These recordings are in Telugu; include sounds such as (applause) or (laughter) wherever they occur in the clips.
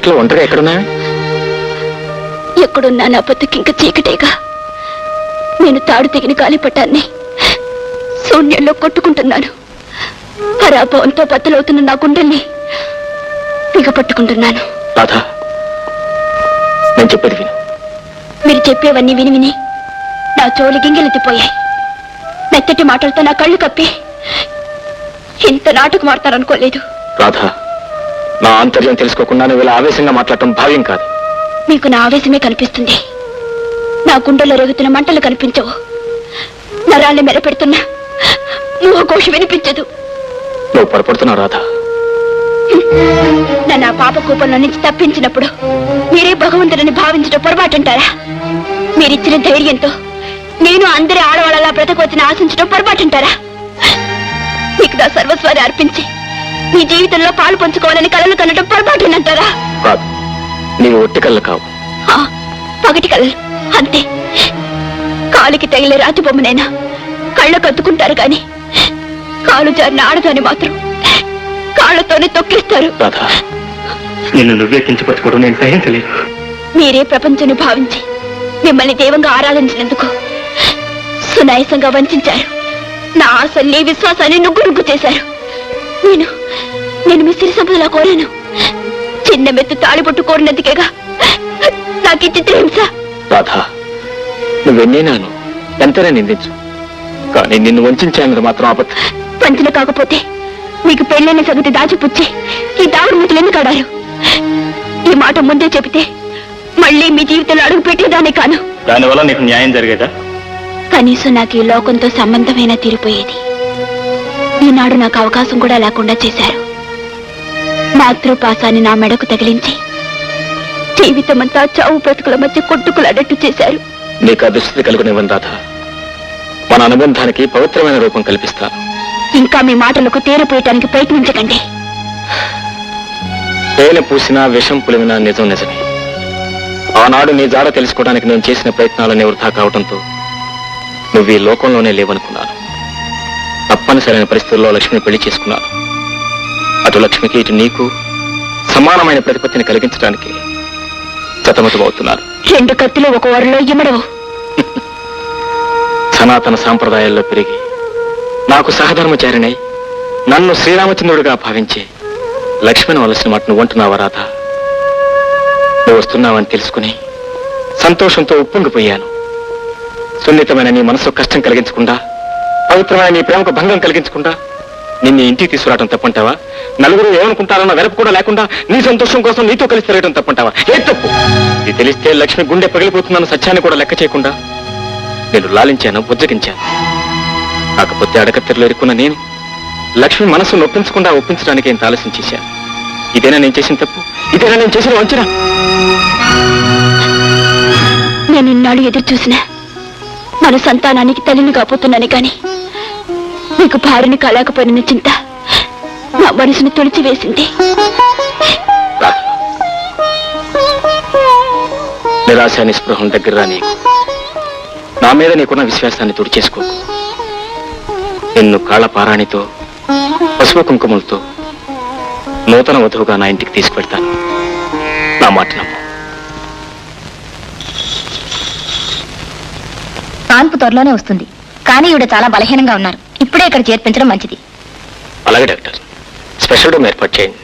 చీకట్లో ఒంటరిగా ఎక్కడున్నా ఎక్కడున్నా నా బతుకి ఇంకా చీకటేగా? నేను తాడు తెగిన గాలిపటాన్ని శూన్యంలో కొట్టుకుంటున్నాను. పరాభవంతో బద్దలవుతున్న నా గుండెల్ని పట్టుకుంటున్నాను రాధా నేను చెప్పేది విను. మీరు చెప్పేవన్నీ విని విని నా చోలి గింగిలెత్తిపోయాయి మెత్తటి మాటలతో నా కళ్ళు కప్పి ఇంత నాటకం ఆడతారనుకోలేదు రాధా నా ఆంతర్యం తెలుసుకోకుండా నువ్వు ఇలా ఆవేశంగా మాట్లాడటం భావ్యం కాదు. మీకు నా ఆవేశమే కనిపిస్తుంది. నా గుండెల్లో రేగుతున్న మంటలు కనిపించవు. నరాల్ని మెరపెడుతున్న మూహకోశ వినిపించదు. నువ్వు పొరపడుతున్నావు రాధా. నన్ను ఆ పాప కూపంలో నుంచి తప్పించినప్పుడు మీరే భగవంతుడిని భావించడం పొరపాటుంటారా? మీరిచ్చిన ధైర్యంతో నేను అందరి ఆడవాళ్ళలా బ్రతకొచ్చిన ఆశించడం పొరపాటుంటారా? మీకు నా సర్వస్వాన్ని అర్పించి మీ జీవితంలో పాలు పంచుకోవాలని కలలు కనడం పొరపాటునంటారా? కాదు. నీవు ఒట్టి కళ్ళు కావు. పగటి కలలు. అంతే. కాలికి తగిలే రాతి బొమ్మనైనా కళ్ళ కత్తుకుంటారు కాని కాలు జారిన ఆడదాన్ని మాత్రం కాళ్ళతోనే తొక్కిస్తారు. నిన్ను నువ్వే కించపరచుకోవడం నేను సహించలేదు మీరే ప్రపంచాన్ని భావించి మిమ్మల్ని దైవంగా ఆరాధించినందుకు సునాయసంగా వంచారు. నా ఆశల్ని విశ్వాసాన్ని నుగ్గు నుగ్గు చేశారు. నేను నేను మీ సిరి సంపదలా కోరాను. చిన్న మెత్తు తాళిపట్టు కోరినందుకేగా నాకు ఈ చిత్రహింస. రాధా నువ్వెన్నైనాను ఎంతనే నిందించు. కానీ నిన్ను వంచానది మాత్రం అబద్ధం పంచిన కాకపోతే మీకు పెళ్ళైన సంగతి దాచిపుచ్చి ఈ దావుడు ముతులు ఎందుకు ఆడారు? ఈ మాట ముందే చెబితే మళ్ళీ మీ జీవితంలో అడుగు పెట్టేదాన్ని కాను. దానివల్ల నీకు న్యాయం జరిగేదా? కనీసం నాకు ఈ లోకంతో సంబంధమైన తీరిపోయేది ఈనాడు నాకు అవకాశం కూడా లేకుండా చేశారు. మాతృపాసాన్ని నా మెడకు తగిలించి జీవితమంతా చావు బ్రతుకుల మధ్య కొట్టుకులాడట్టు చేశారు. నీకు దుస్థితి కలుగునివ్వను రాధా. మన అనుబంధానికి పవిత్రమైన రూపం కల్పిస్తాను. ఇంకా మీ మాటలకు తీరపోయటానికి ప్రయత్నించకండి. తేనె పూసినా విషం పులిమినా నిజం నిజమే. ఆనాడు నీ జాడ తెలుసుకోవడానికి నేను చేసిన ప్రయత్నాలన్నీ వృధా కావడంతో నువ్వు ఈ లోకంలోనే లేవనుకున్నాను. తప్పనిసరైన పరిస్థితుల్లో లక్ష్మిని పెళ్ళి చేసుకున్నాను అటు లక్ష్మికి ఇటు నీకు సమానమైన ప్రతిపత్తిని కలిగించడానికి సతమతమవుతున్నాను రెండు కత్తులు ఒక వరలో ఇమ్మడవు. (laughs) సనాతన సాంప్రదాయాల్లో పెరిగి నాకు సహధర్మచారిణై నన్ను శ్రీరామచంద్రుడిగా భావించి లక్ష్మణ్ వలసిన మాట నువ్వు అంటున్నావా రాధ? నువ్వు వస్తున్నావని తెలుసుకుని సంతోషంతో ఉప్పొంగిపోయాను. సున్నితమైన నీ మనసు కష్టం కలిగించకుండా పవిత్రమైన నీ ప్రేమకు భంగం కలిగించకుండా నిన్ను ఇంటికి తీసుకురావడం తప్పంటావా? నలుగురు ఏమనుకుంటారన్న వెరపు కూడా లేకుండా నీ సంతోషం కోసం నీతో కలిసి తిరగడం తప్పంటావా? ఏ తప్పు? ఇది తెలిస్తే లక్ష్మి గుండె పగిలిపోతుందన్న సత్యాన్ని కూడా లెక్క చేయకుండా నేను లాలించాను బుజ్జగించాను. కాకపోతే అడకత్తెరలో ఇరుక్కున్న నేను లక్ష్మి మనసు నొప్పించకుండా ఒప్పించడానికి ఇంత ఆలస్యం చేశాను. ఇదేనా నేను చేసిన తప్పు? ఇదేనా నేను చేసిన వంచన? నేను ఇన్నాళ్ళు ఎదురు చూసినా మన సంతానానికి తల్లిని కాపోతున్నాను కానీ మీకు భార్యని కాలేకపోయిన చింత నా మనసును తొలిచివేసింది రాధ నిరాశ నిస్పృహం దగ్గర రాని నా మీద నీకున్న విశ్వాసాన్ని తుడిచేసుకో. నిన్ను కాళ్ళ పారాణితో పసుపు కుంకుమలతో నూతన వధువుగా నా ఇంటికి తీసుకెళ్తాను నా మాట నమ్ము. కాన్పు త్వరలోనే వస్తుంది. కానీ ఈవిడ చాలా బలహీనంగా ఉన్నారు. ఇప్పుడే ఇక్కడ చేర్పించడం మంచిది. అలాగే డాక్టర్. స్పెషల్ రూమ్ ఏర్పాటు చేయండి.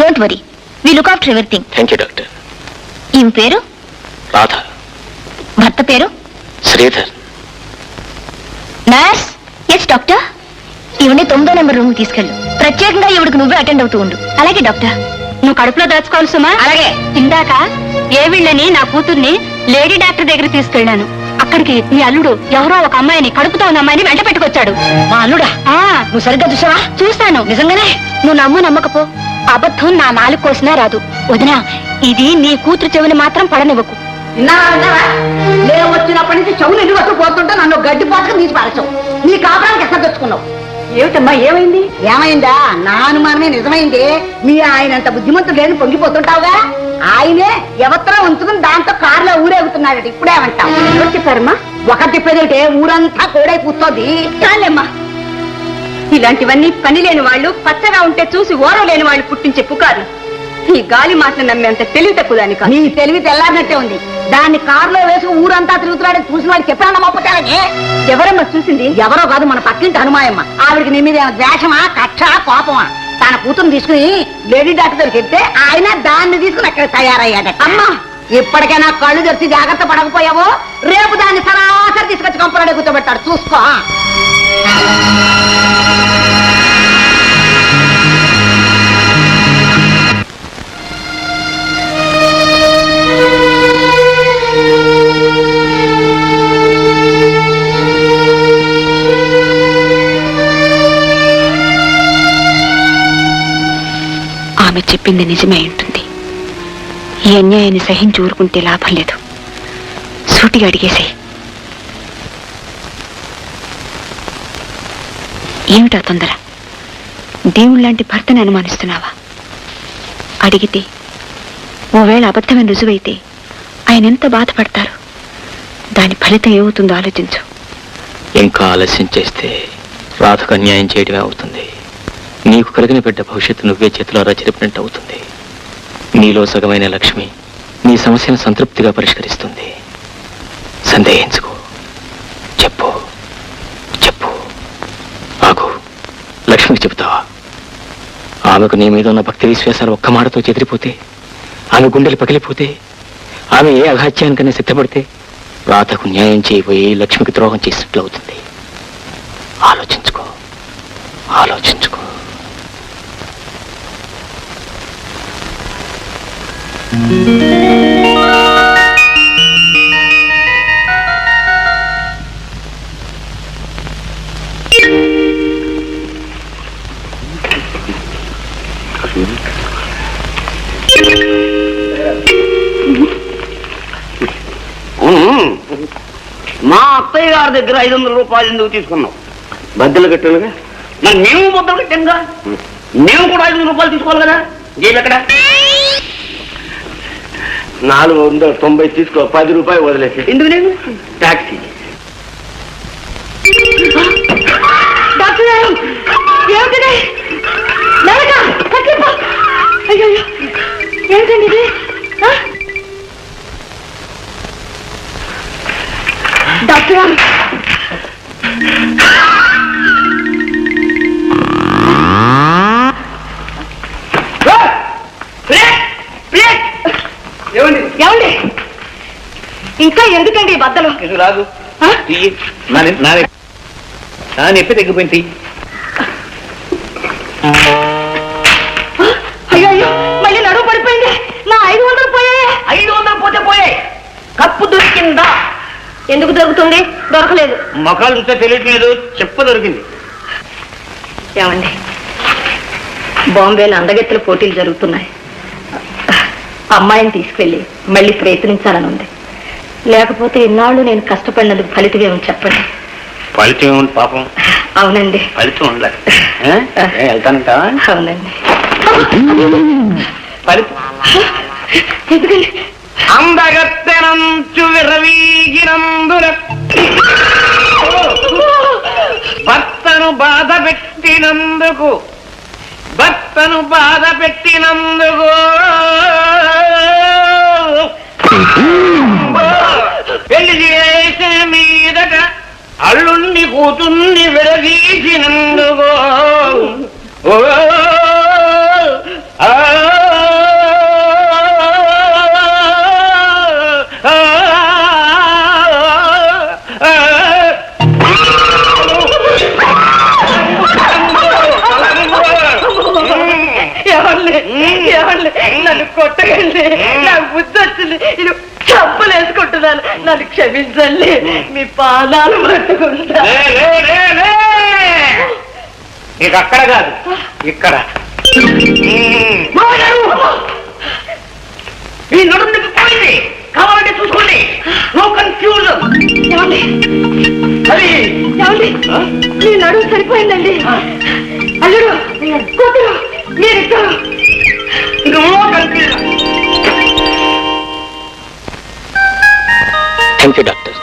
Don't worry. We look after everything. Thank you doctor. ఈమె పేరు? రాధ. భర్త పేరు? శ్రీధర్. నర్స్? Yes doctor. ఈవిని తొమ్మిదో నెంబర్ రూమ్ తీసుకెళ్ళు. ప్రత్యేకంగా ఈవిడికి నువ్వే అటెండ్ అవుతూ ఉండు. అలాగే డాక్టర్. నువ్వు కడుపులో దాచుకోవాలి సుమా. అలాగే. ఇందాక ఏ వీళ్ళని నా కూతుర్ని లేడీ డాక్టర్ దగ్గర తీసుకెళ్ళాను. అక్కడికి నీ అల్లుడు ఎవరో ఒక అమ్మాయిని కడుపుతో ఉన్న అమ్మాయిని వెంట పెట్టుకొచ్చాడు. మా అల్లుడా? ఆ. నువ్వు సరిగ్గా చూసావా? చూస్తాను నిజంగానే? నువ్వు నమ్ము నమ్మకపో. అబద్ధం నా నాలుగు కోసినా రాదు. వదినా ఇది నీ కూతురు చెవిని మాత్రం పడనివ్వకు. నేను వచ్చినప్పటి నుంచి చెవులు ఎన్ని వస్తూ పోతుంటే నన్ను గడ్డి పోతక తీసి పారచావు నీ కాపురానికి ఎక్కడ తెచ్చుకున్నావు? ఏమిటమ్మా ఏమైంది? ఏమైందా? నా అనుమానమే నిజమైంది. మీ ఆయన అంత బుద్ధిమంతుడు లేని పొంగిపోతుంటావుగా? ఆయనే ఎవత్రా ఉంచుకుని దాంతో కారులో ఊరేగుతున్నాడట ఇప్పుడేమంటావు ఎవరు చెప్పారమ్మా? ఒకటి చెప్పేదంటే ఊరంతా కోడై కూర్చోది. చాలేమ్మా. ఇలాంటివన్నీ పని లేని వాళ్ళు పచ్చగా ఉంటే చూసి ఓరం లేని వాళ్ళు పుట్టించే పుకార్లు. ఈ గాలి మాటలు నమ్మేంత తెలివి తక్కువ దాని కాదు. నీ తెలివి తెల్లారినట్టే ఉంది. దాన్ని కారులో వేసి ఊరంతా తిరుగుతున్నాడని చూసిన వాడు చెప్పాను పుట్టాలని ఎవరమ్మ చూసింది? ఎవరో కాదు మన పక్కింటి హనుమాయమ్మ. ఆవిడకి నీ మీద ద్వేషమా కక్ష కోపమా? తన కూతురు తీసుకుని లేడీ డాక్టర్ దగ్గరికి చెప్తే ఆయన దాన్ని తీసుకుని అక్కడ తయారయ్యాడట. అమ్మా ఇప్పటికైనా కళ్ళు తెరిచి జాగ్రత్త పడకపోయావో? రేపు దాన్ని సరాసరి తీసుకొచ్చి కంపరాడే కూర్చోబెట్టాడు చూసుకో ఆమె చెప్పింది నిజమే ఉంటుంది ఈ అన్యాయాన్ని సహించి ఊరుకుంటే లాభం లేదు. సూటిగా అడిగేసే. ఏమిటా తొందర? దేవుళ్ళంటి భర్తని అనుమానిస్తున్నావా? అడిగితే ఓవేళ అబద్ధమైన రుజువైతే ఆయన ఎంత బాధపడతారు? దాని ఫలితం ఏమవుతుందో ఆలోచించు. ఇంకా ఆలస్యం చేస్తే రాధకు అన్యాయం చేయడమే అవుతుంది. నీకు కలిగిన బిడ్డ భవిష్యత్తు నువ్వే చేతులారా చెరిపినట్టు అవుతుంది. నీలో సగమైన లక్ష్మి నీ సమస్యను సంతృప్తిగా పరిష్కరిస్తుంది. సందేహించుకో. చెప్పు. చెప్పు. ఆగు. లక్ష్మికి చెబుతావా? ఆమెకు నీ మీద ఉన్న భక్తి విశ్వాసాలు ఒక్క మాటతో చెదిరిపోతే ఆమె గుండెలు పగిలిపోతే ఆమె ఏ అఘాత్యానికైనా సిద్ధపడితే రాతకు న్యాయం చేయబోయి లక్ష్మికి ద్రోహం చేసినట్లు అవుతుంది ఆలోచించుకో. ఆలోచించుకో. మా అత్తయ్య గారి దగ్గర ఐదు వందల రూపాయలు ఎందుకు తీసుకున్నావు? బద్దలు కట్టానుగా? మరి మేము బద్దలు కట్టాంగా మేము కూడా ఐదు వందల రూపాయలు తీసుకోవాలి కదా? జేబు ఎక్కడ? నాలుగు వందల తొంభై తీసుకో పది రూపాయలు వదిలేసి ఎందుకు నా నొప్పి తగ్గిపోయింది. తీయి. అయ్యో అయ్యో మళ్ళీ నడువు పడిపోయింది. నా ఐదు వందలు పోయాయి. ఐదు వందలు పోతే పోయాయి. కప్పు దొరికిందా? ఎందుకు దొరుకుతుంది? దొరకలేదు. మొఖాలు చూస్తే తెలియట్లేదు. చెప్ప దొరికింది. ఏమండి? బాంబేలో అందగెత్తుల పోటీలు జరుగుతున్నాయి. అమ్మాయిని తీసుకెళ్ళి మళ్ళీ ప్రయత్నించాలని ఉంది. లేకపోతే ఇన్నాళ్ళు నేను కష్టపడినందుకు ఫలితం ఏమని చెప్పండి. ఫలితం ఏముంది పాపం. అవునండి. ఫలితం ఉండాలి. (laughs) వెళ్తానంట? అవునండి. ఫలితం. ఎందుకండి? అందగత్తెనంచు విరవీగినందున భర్తను బాధ పెట్టినందుకు. భర్తను బాధ పెట్టినందుకు. పెళ్ళి చేసిన మీదట అల్లుణ్ణి కూతుర్ని విడదీసినందుకు. లే. నీకు అక్కడ కాదు ఇక్కడ. ఈ నడుము పోయింది. కావాలంటే చూసుకోండి. నో అది. ఏమండి? మీ నడుము సరిపోయిందండి. అల్లుడు కూతురు మీరిద్దరు. No confusion thank you doctor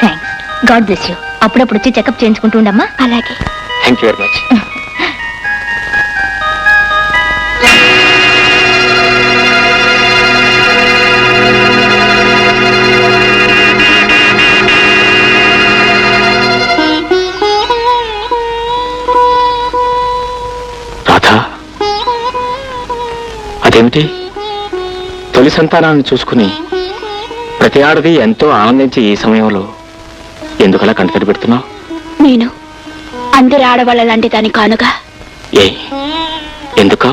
thanks God bless you అప్పుడప్పుడు వచ్చి చెకప్ చేయించుకుంటూ ఉండమ్మా. అలాగే. థ్యాంక్ యూ వెరీ మచ్ అదేమిటి? తొలి సంతానాన్ని చూసుకుని ప్రతి ఆడది ఎంతో ఆనందించి ఈ సమయంలో ఎందుకలా కంటతడి పెడుతున్నావు? నేను అందరి ఆడవాళ్ళ లాంటి దాని కానుగా. ఏ ఎందుకో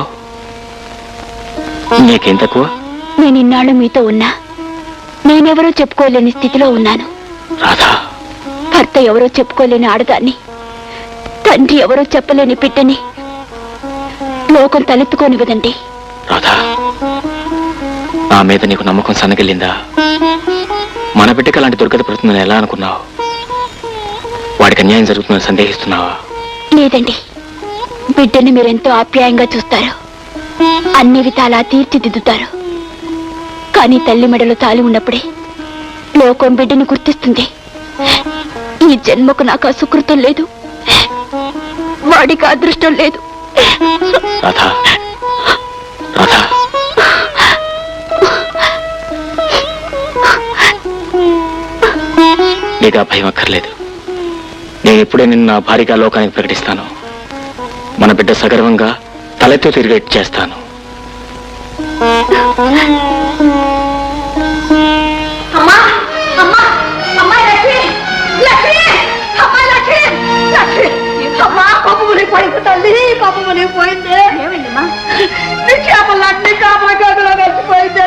నీకేం తక్కువ? నేను ఇన్నాళ్ళు మీతో ఉన్నా. నేనెవరో చెప్పుకోలేని స్థితిలో ఉన్నాను. రాధా. భర్త ఎవరో చెప్పుకోలేని ఆడదాన్ని. తండ్రి ఎవరో చెప్పలేని బిడ్డని. లోకం తలెత్తుకోనివ్వదండి రాధా నా మీద నీకు నమ్మకం సన్నగిల్లిందా? మన బిడ్డకి అలాంటి దుర్గతి పడుతుందని ఎలా అనుకున్నావు? వాడికి అన్యాయం జరుగుతుందని సందేహిస్తున్నావా? లేదండి. బిడ్డని మీరెంతో ఆప్యాయంగా చూస్తారు. అన్ని విధాలా తీర్చిదిద్దుతారు. కానీ తల్లి మెడలో తాలి ఉన్నప్పుడే లోకం బిడ్డని గుర్తిస్తుంది. ఈ జన్మకు నాకు అసుకృతం లేదు. వాడికి అదృష్టం లేదు. రాధా. రాధా. (laughs) నీకు ఆ భయం అక్కర్లేదు. నేను ఇప్పుడే నిన్ను నా భారీగా లోకానికి ప్రకటిస్తాను. మన బిడ్డ సగర్వంగా తలెత్తు తిరిగేట్టు చేస్తాను.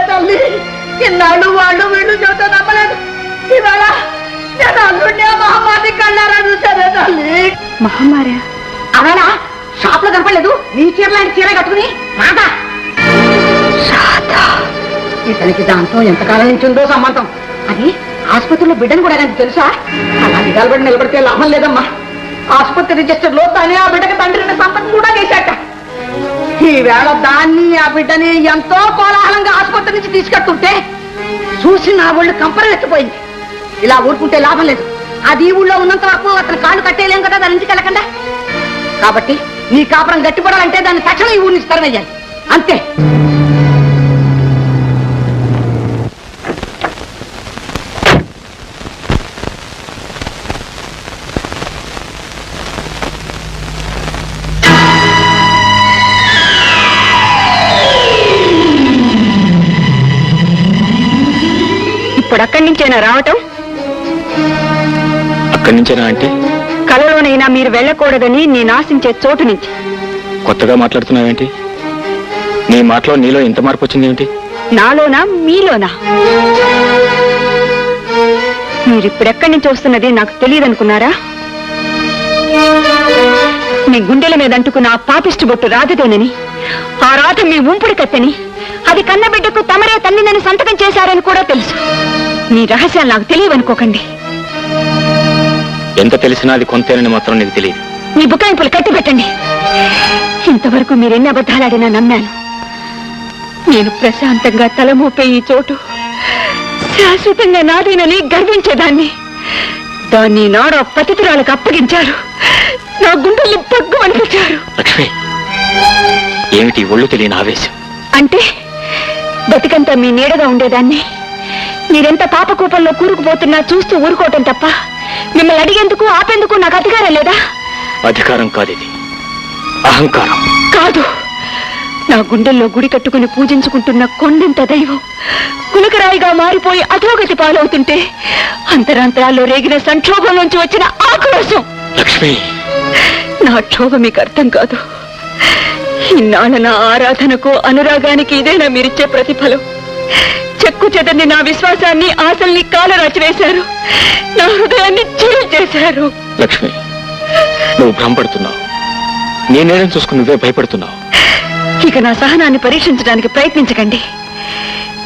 తల్లి ఇన్నాళ్ళు వాళ్ళు వీళ్ళు చూస్తే నమ్మలేదు. ఇవాళ నేను అల్లుండే మహమ్మారి కళ్ళారా చూసానే తల్లి? మహమ్మారా? అవనా షాప్లో కనపడలేదు? నీ చీర లాంటి చీర కట్టుకుని ఇతనికి దాంతో ఎంతకాలం నుంచి ఉందో సంబంధం అది ఆసుపత్రిలో బిడ్డను కూడా నాకు తెలుసా? అలా నిలబడి నిలబడితే లాభం లేదమ్మా. ఆసుపత్రి రిజిస్టర్లో తనే ఆ బిడ్డకి తండ్రిని సంపద కూడా చేశాట. ఈవేళ దాన్ని ఆ బిడ్డని ఎంతో కోలాహలంగా ఆసుపత్రి నుంచి తీసుకెళ్తుంటే చూసి నా ఒళ్ళు కంపరెత్తిపోయింది ఇలా ఊరుకుంటే లాభం లేదు. అది ఈ ఊళ్ళో ఉన్నంత వరకు అతను కాళ్ళు కట్టేయలేం కదా దాని నుంచి వెళ్ళకుండా? కాబట్టి నీ కాపురం గట్టిపడాలంటే దాన్ని తక్షణం ఈ ఊరిని స్థిరమయ్యాలి అంతే. ఇప్పుడు అక్కడి నుంచేనా రావటం? అక్కడి నుంచేనా అంటే? కలలోనైనా మీరు వెళ్ళకూడదని నేను ఆశించే చోటు నుంచి. కొత్తగా మాట్లాడుతున్నావేంటి? నీ మాటలో నీలో ఇంత మార్పు వచ్చింది ఏమిటి నాలోనా మీలోనా? మీరిప్పుడెక్కడి నుంచి వస్తున్నది నాకు తెలియదనుకున్నారా? మీ గుండెల మీద అంటుకున్న ఆ పాపిష్టి బొట్టు రాధదేనని ఆ రాధ మీ ఉంపుడు కత్తని అది కన్నబిడ్డకు తమరే తల్లినని సంతకం చేశారని కూడా తెలుసు. మీ రహస్యాలు నాకు తెలియవనుకోకండి. ఎంత తెలిసినా అది కొంతేనని మాత్రం నీకు తెలియదు. మీ బుకాయింపులు కట్టిపెట్టండి. ఇంతవరకు మీరెన్ని అబద్ధాలాడినా నమ్మాను. నేను ప్రశాంతంగా తలమూపే ఈ చోటు శాశ్వతంగా నాదేనని గర్వించేదాన్ని. దాన్ని నాడో పతితురాలకు అప్పగించారు. నా గుండెల్ని పగ్గు అనిపించారు. లక్ష్మి ఏమిటి ఒళ్ళు తెలియని ఆవేశం? అంటే బతికంతా మీ నీడగా ఉండేదాన్ని. మీరెంత పాపకూపంలో కూరుకుపోతున్నా చూస్తూ ఊరుకోవటం తప్ప? మిమ్మల్ని అడిగేందుకు ఆపేందుకు నాకు అధికారం లేదా? అధికారం కాదు ఇది. అహంకారం. కాదు. నా గుండెల్లో గుడి కట్టుకుని పూజించుకుంటున్న కొండంత దైవం కులకరాయిగా మారిపోయి అధోగతి పాలవుతుంటే అంతరాంతరాల్లో రేగిన సంక్షోభంలోంచి వచ్చిన ఆక్రోశం. లక్ష్మి. నా క్షోభ మీకు అర్థం కాదు. ఇన్నాళ్ళ నా ఆరాధనకు అనురాగానికి ఇదేనా మీరిచ్చే ప్రతిఫలం? చెక్కు చెదర్ని నా విశ్వాసాన్ని ఆశల్ని కాలరాచి వేశారు. నా హృదయాన్ని చీల్ చేశారు. లక్ష్మి నువ్వు భ్రమపడుతున్నావు. నీ నేరం చూసుకుని నువ్వే భయపడుతున్నావు. ఇక నా సహనాన్ని పరీక్షించడానికి ప్రయత్నించకండి.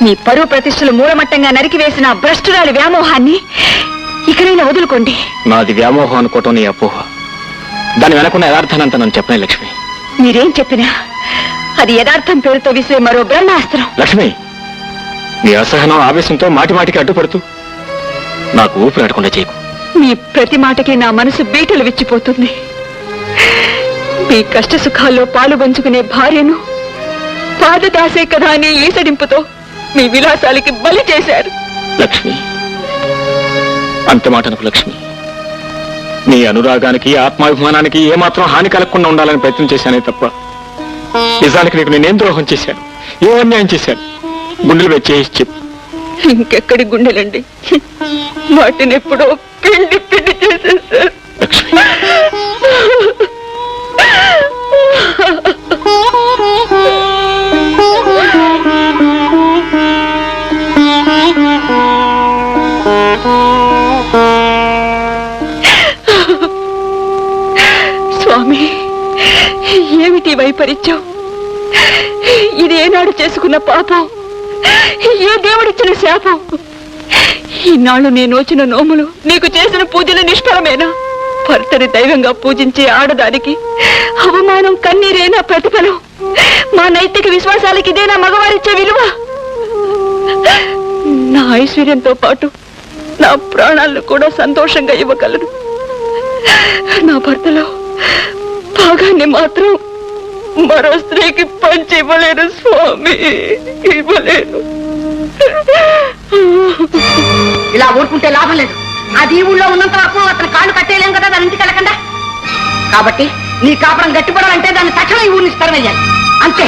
మీ పరువు ప్రతిష్టలు మూలమట్టంగా నరికివేసిన భ్రష్టురాలి వ్యామోహాన్ని ఇకనైనా వదులుకోండి. నాది వ్యామోహం అనుకోవటం నీ అపోహ. దాని వెనకున్న యథార్థానంత నన్ను చెప్పనే లక్ష్మి. మీరేం చెప్పినా అది యథార్థం పేరుతో విసిరే మరో బ్రహ్మాస్త్రం. లక్ష్మి నీ అసహనం ఆవేశంతో మాటి మాటికి అడ్డుపడుతూ నాకు ఊపిరి ఆడకుండా చేయకు. మీ ప్రతి మాటకి నా మనసు బీటలు విచ్చిపోతుంది. మీ కష్ట సుఖాల్లో పాలు పంచుకునే భార్యను పాదదాసే కదా అనే ఈసడింపుతో మీ విలాసాలకి బలి చేశారు. లక్ష్మి అంత మాటనకు లక్ష్మి నీ అనురాగానికి ఆత్మాభిమానానికి ఏమాత్రం హాని కలగకుండా ఉండాలని ప్రయత్నం చేశానే తప్ప నిజానికి నీకు నేనేం ద్రోహం చేశాను? ఏ అన్యాయం చేశాను? గుండెలు పెట్టేసి చెప్పు. ఇంకెక్కడి గుండెలండి? వాటిని ఎప్పుడో పిండి పిండి చేసేసారు స్వామి ఏమిటి వైపరీత్యం? ఇది ఏనాడు చేసుకున్న పాపం. ఏ దేవుడిచ్చిన శాపం? ఈనాళ్ళు నేను వచ్చిన నోములు నీకు చేసిన పూజలు నిష్ఫలమేనా? భర్తని దైవంగా పూజించే ఆడదానికి అవమానం కన్నీరేనా ప్రతిఫలం? మా నైతిక విశ్వాసాలకి ఇదేనా మగవారిచ్చే విలువ? నా ఐశ్వర్యంతో పాటు నా ప్రాణాలను కూడా సంతోషంగా ఇవ్వగలను. నా భర్తలో భాగాన్ని మాత్రం మరో స్త్రీకి పంచి ఇవ్వలేను స్వామి. ఇవ్వలేను. ఇలా ఊరుకుంటే లాభం లేదు. అది ఈ ఊళ్ళో ఉన్నంత వరకు అతను కాళ్ళు కట్టేయలేం కదా దాని ఇంటికి వెళ్ళకుండా? కాబట్టి నీ కాపురం గట్టిపడాలంటే దాన్ని తక్షణం ఈ ఊరిని స్థిరమయ్యాలి అంతే.